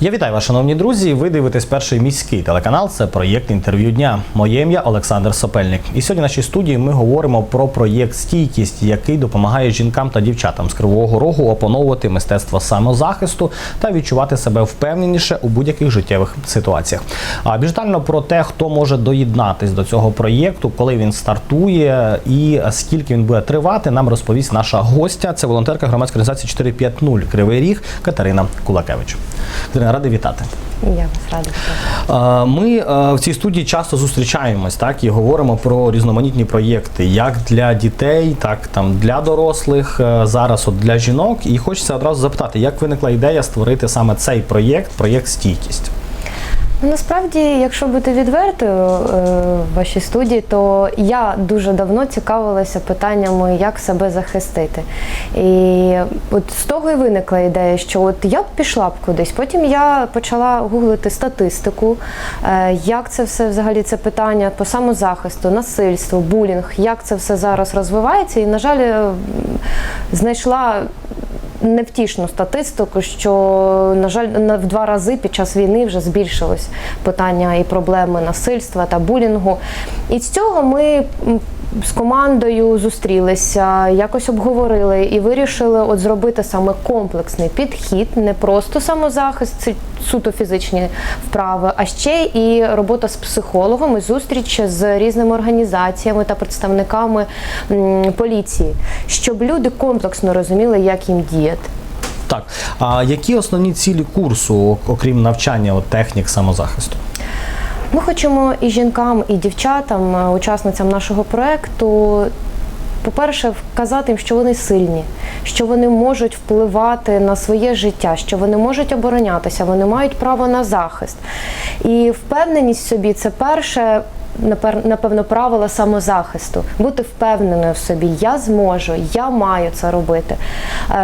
Я вітаю вас, шановні друзі. Ви дивитесь перший міський телеканал. Це проєкт інтерв'ю дня. Моє ім'я Олександр Сопельник. І сьогодні в нашій студії ми говоримо про проєкт Стійкість, який допомагає жінкам та дівчатам з кривого рогу опановувати мистецтво самозахисту та відчувати себе впевненіше у будь-яких життєвих ситуаціях. А більш про те, хто може доєднатись до цього проєкту, коли він стартує і скільки він буде тривати, нам розповість наша гостя. Це волонтерка громадської організації 450 Кривий Ріг Катерина Кулакевич. Радий вітати. Я вас рада. вітати. Ми в цій студії часто зустрічаємось, так і говоримо про різноманітні проєкти, як для дітей, так там для дорослих, е, зараз от для жінок. І хочеться одразу запитати, як виникла ідея створити саме цей проєкт, проєкт стійкість. Ну, насправді, якщо бути відвертою е, в вашій студії, то я дуже давно цікавилася питаннями, як себе захистити. І от з того і виникла ідея, що от я б пішла б кудись. Потім я почала гуглити статистику, е, як це все взагалі це питання по самозахисту, насильству, булінг, як це все зараз розвивається. І, на жаль, знайшла невтішну статистику, що на жаль в два рази під час війни вже збільшилось питання і проблеми насильства та булінгу. І з цього ми. З командою зустрілися, якось обговорили і вирішили от зробити саме комплексний підхід, не просто самозахист, це суто фізичні вправи, а ще і робота з психологом і зустріч з різними організаціями та представниками поліції, щоб люди комплексно розуміли, як їм діяти. Так, а які основні цілі курсу, окрім навчання от, технік самозахисту? Ми хочемо і жінкам, і дівчатам, е, учасницям нашого проекту. По-перше, вказати їм, що вони сильні, що вони можуть впливати на своє життя, що вони можуть оборонятися, вони мають право на захист. І впевненість в собі це перше. Напевно, правила самозахисту, бути впевненою в собі, я зможу, я маю це робити,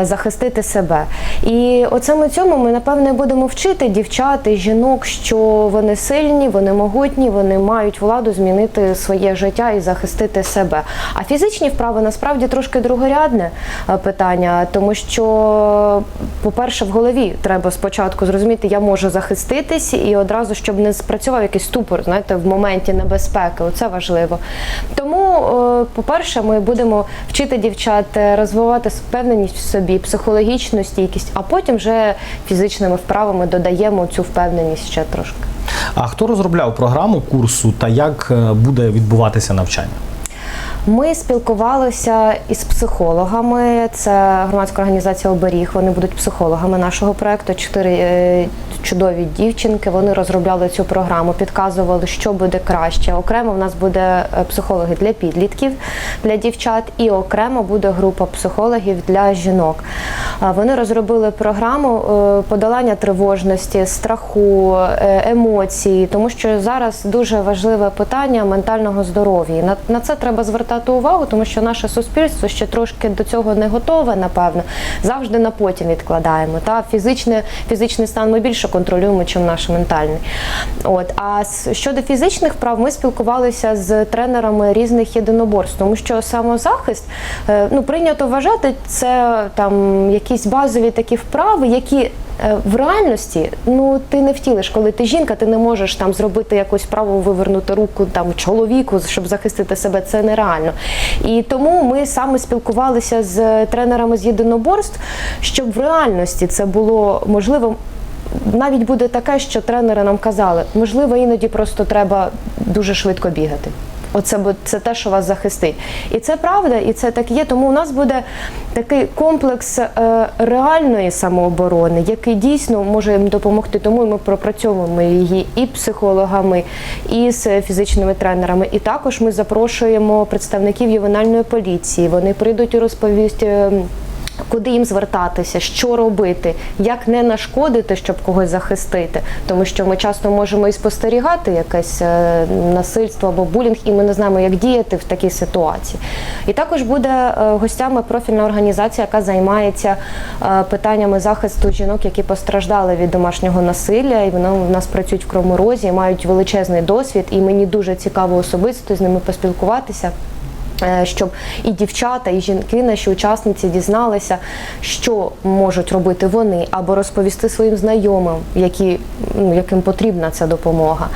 е, захистити себе. І оце ми цьому ми напевне будемо вчити дівчат і жінок, що вони сильні, вони могутні, вони мають владу змінити своє життя і захистити себе. А фізичні вправи насправді трошки другорядне е, питання, тому що, по-перше, в голові треба спочатку зрозуміти, я можу захиститись, і одразу, щоб не спрацював якийсь ступор, знаєте, в моменті небезпеки. Оце важливо. Тому, е, по-перше, ми будемо вчити дівчат е, розвивати впевненість в собі, психологічну стійкість, а потім вже фізичними вправами додаємо цю впевненість ще трошки. А хто розробляв програму курсу та як е, буде відбуватися навчання? Ми спілкувалися із психологами. Це громадська організація Оберіг. Вони будуть психологами нашого проекту. Чотири чудові дівчинки. Вони розробляли цю програму, підказували, що буде краще. Окремо в нас буде е, психологи для підлітків, для дівчат, і окремо буде група психологів для жінок. Вони розробили програму е, подолання тривожності, страху, е, емоцій, тому що зараз дуже важливе питання ментального здоров'я. На це треба звертати увагу, тому що наше суспільство ще трошки до цього не готове, напевно. Завжди на потім відкладаємо. Та фізичне, фізичний стан ми більше контролюємо, ніж наш ментальний. От а щодо фізичних вправ, ми спілкувалися з тренерами різних єдиноборств, тому що самозахист е, ну прийнято вважати це там якісь базові такі вправи, які е, в реальності ну ти не втілиш, коли ти жінка, ти не можеш там зробити якусь вправу вивернути руку там чоловіку, щоб захистити себе. Це нереально. І тому ми саме спілкувалися з тренерами з єдиноборств, щоб в реальності це було можливо. Навіть буде таке, що тренери нам казали, можливо, іноді просто треба дуже швидко бігати. Оце це те, що вас захистить. І це правда, і це так є. Тому у нас буде такий комплекс е, реальної самооборони, який дійсно може їм допомогти. Тому ми пропрацьовуємо її і психологами, і з фізичними тренерами. І також ми запрошуємо представників ювенальної поліції. Вони прийдуть і розповість. Куди їм звертатися, що робити, як не нашкодити, щоб когось захистити, тому що ми часто можемо і спостерігати якесь е, насильство або булінг, і ми не знаємо, як діяти в такій ситуації. І також буде е, гостями профільна організація, яка займається е, питаннями захисту жінок, які постраждали від домашнього насилля, і вони в нас працюють в Кривому Розі, мають величезний досвід, і мені дуже цікаво особисто з ними поспілкуватися. Е, Щоб і дівчата, і жінки, наші учасниці дізналися, що можуть робити вони, або розповісти своїм знайомим, які, ну, яким потрібна ця допомога.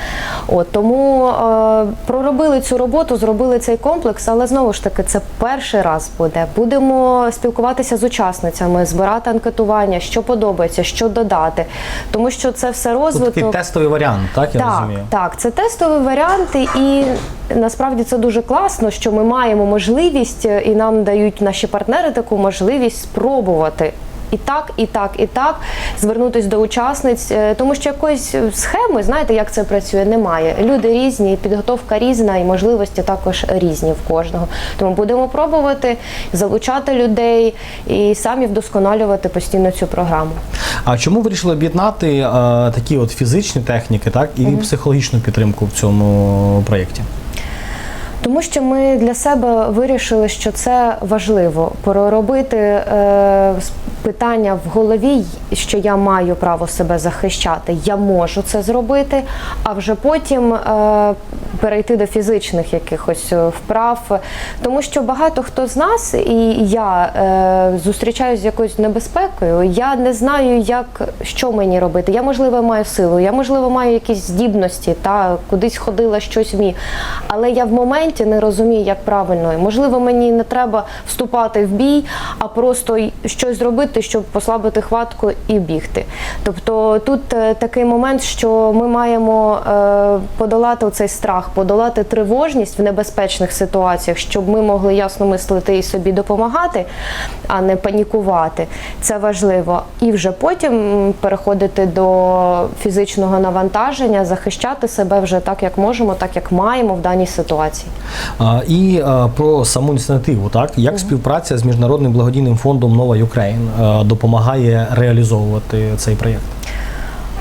От тому е, проробили цю роботу, зробили цей комплекс, але знову ж таки це перший раз буде. Будемо спілкуватися з учасницями, збирати анкетування, що подобається, що додати, тому що це все Тут розвиток. такий тестовий варіант, так я Так, розумію. так, це тестові варіанти, і насправді це дуже класно, що ми маємо можливість, е, і нам дають наші партнери таку можливість спробувати. І так, і так, і так звернутися до учасниць, е, тому що якоїсь схеми, знаєте, як це працює, немає. Люди різні, підготовка різна, і можливості також різні в кожного. Тому будемо пробувати залучати людей і самі вдосконалювати постійно цю програму. А чому вирішили об'єднати е, такі от фізичні техніки, так і психологічну підтримку в цьому проєкті? Тому що ми для себе вирішили, що це важливо проробити е, питання в голові, що я маю право себе захищати, я можу це зробити, а вже потім е, перейти до фізичних якихось е, вправ. Тому що багато хто з нас, і я е, зустрічаюся з якоюсь небезпекою, я не знаю, як що мені робити. Я можливо маю силу, я можливо маю якісь здібності, та кудись ходила щось вмію. Але я в моменті не розумію, як правильно. І, Можливо, мені не треба вступати в бій, а просто щось зробити, щоб послабити хватку і бігти. Тобто тут е, такий момент, що ми маємо е, подолати цей страх, подолати тривожність в небезпечних ситуаціях, щоб ми могли ясно мислити і собі допомагати, а не панікувати. Це важливо. І вже потім переходити до фізичного навантаження, захищати себе вже так, як можемо, так як маємо в даній ситуації. І про саму ініціативу, так як співпраця з міжнародним благодійним фондом Нова Юкрейн допомагає реалізовувати цей проєкт?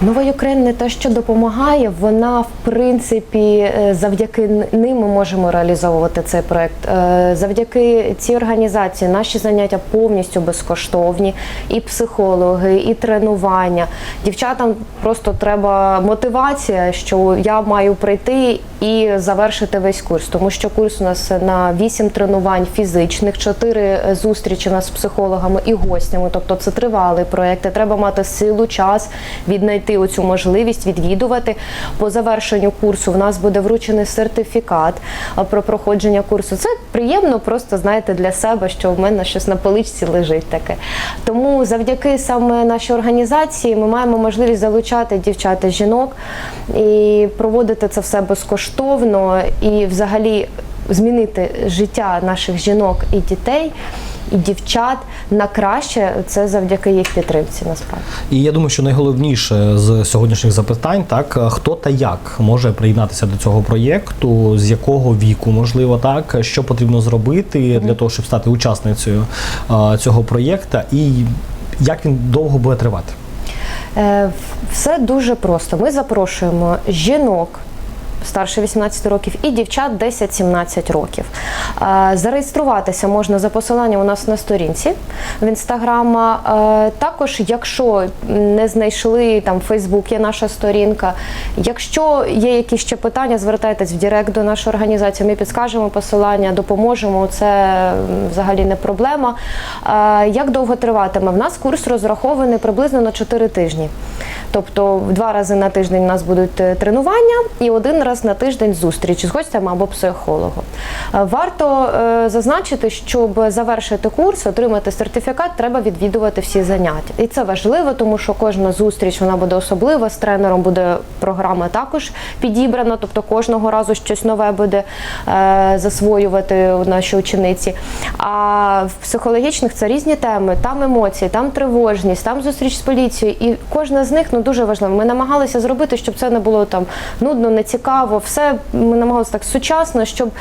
Нова Юкрейн не те, що допомагає, вона в принципі е, завдяки ним ми можемо реалізовувати цей проект. Е, Завдяки цій організації наші заняття повністю безкоштовні, і психологи, і тренування. Дівчатам просто треба мотивація, що я маю прийти і завершити весь курс, тому що курс у нас на 8 тренувань фізичних, 4 зустрічі у нас з психологами і гостями. Тобто це тривалий проєкт. і Треба мати силу, час віднайти оцю можливість відвідувати. По завершенню курсу в нас буде вручений сертифікат про проходження курсу. Це приємно, просто знаєте, для себе, що в мене щось на поличці лежить таке. Тому завдяки саме нашій організації ми маємо можливість залучати дівчат і жінок і проводити це все безкоштовно і взагалі змінити життя наших жінок і дітей. І дівчат на краще це завдяки їх підтримці. Насправді І я думаю, що найголовніше з сьогоднішніх запитань, так хто та як може приєднатися до цього проєкту, з якого віку, можливо, так що потрібно зробити для того, щоб стати учасницею цього проєкту, і як він довго буде тривати. Е, все дуже просто. Ми запрошуємо жінок. Старше 18 років і дівчат 10-17 років. Е, Зареєструватися можна за посиланням у нас на сторінці в інстаграма. Е, Також, якщо не знайшли там Фейсбук, є наша сторінка. Якщо є якісь ще питання, звертайтесь в Директ до нашої організації. Ми підскажемо посилання, допоможемо. Це взагалі не проблема. Е, Як довго триватиме? В нас курс розрахований приблизно на 4 тижні. Тобто два рази на тиждень у нас будуть е, тренування і один раз на тиждень зустріч з гостями або психологом. Е, Варто е, зазначити, щоб завершити курс, отримати сертифікат, треба відвідувати всі заняття. І це важливо, тому що кожна зустріч вона буде особлива. З тренером буде програма також підібрана, тобто кожного разу щось нове буде засвоювати наші учениці. А в психологічних це різні теми, там емоції, там тривожність, там зустріч з поліцією. І кожна з них ну дуже важлива. Ми намагалися зробити, щоб це не було там нудно, нецікаво. Все ми намагалися так сучасно, щоб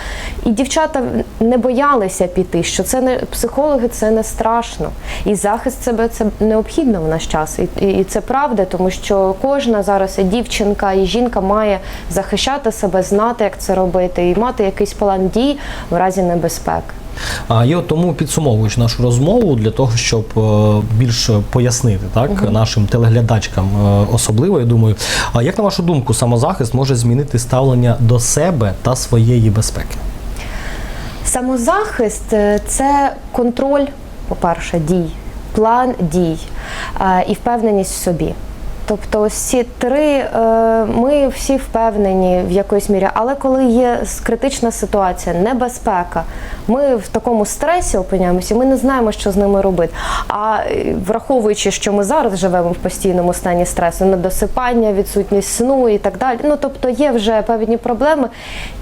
і дівчата не боялися піти. Що це не психологи, це не страшно. І захист себе це необхідно в наш час. І, і це правда, тому що кожна зараз і дівчинка і жінка має захищати себе, знати, як це робити, і мати якийсь план дій в разі небезпеки. А і от тому підсумовуючи нашу розмову для того, щоб е, більш пояснити так нашим телеглядачкам, е, особливо, я думаю, а як на вашу думку, самозахист може змінити ставлення до себе та своєї безпеки? Самозахист е, це контроль, по-перше, дій, план дій е, і впевненість в собі. Тобто ось ці три е, ми всі впевнені в якоїсь мірі, але коли є критична ситуація, небезпека, ми в такому стресі опиняємося, ми не знаємо, що з ними робити. А е, враховуючи, що ми зараз живемо в постійному стані стресу, недосипання, відсутність сну і так далі. Ну тобто є вже певні проблеми.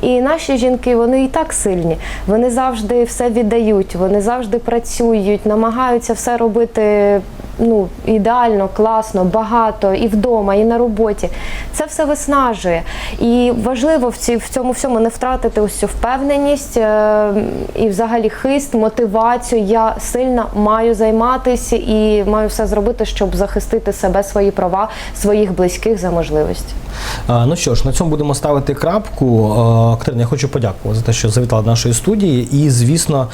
І наші жінки вони і так сильні. Вони завжди все віддають, вони завжди працюють, намагаються все робити ну, ідеально, класно, багато і вдома, і на роботі. Це все виснажує. І важливо в, ці, в цьому всьому не втратити ось цю впевненість е, і взагалі хист, мотивацію. Я сильно маю займатися і маю все зробити, щоб захистити себе, свої права, своїх близьких за можливості. А, Ну що ж, на цьому будемо ставити крапку. Катерина, я хочу подякувати за те, що завітала до нашої студії. І, звісно,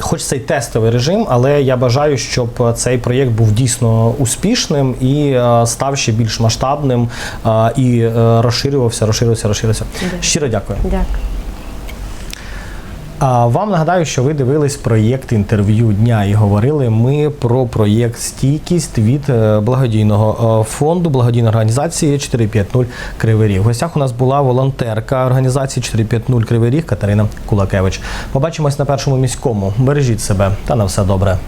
хоч цей тестовий режим, але я бажаю, щоб цей проєкт був дійсно успішним і став ще більш масштабним і е, розширювався, розширювався, розширювався. Щиро дякую. Дякую. Вам нагадаю, що ви дивились проєкт інтерв'ю дня і говорили ми про проєкт стійкість від е, благодійного е, фонду, благодійної організації 450 Кривий Ріг. В гостях у нас була волонтерка організації 450 Кривий Ріг Катерина Кулакевич. Побачимось на першому міському. Бережіть себе та на все добре.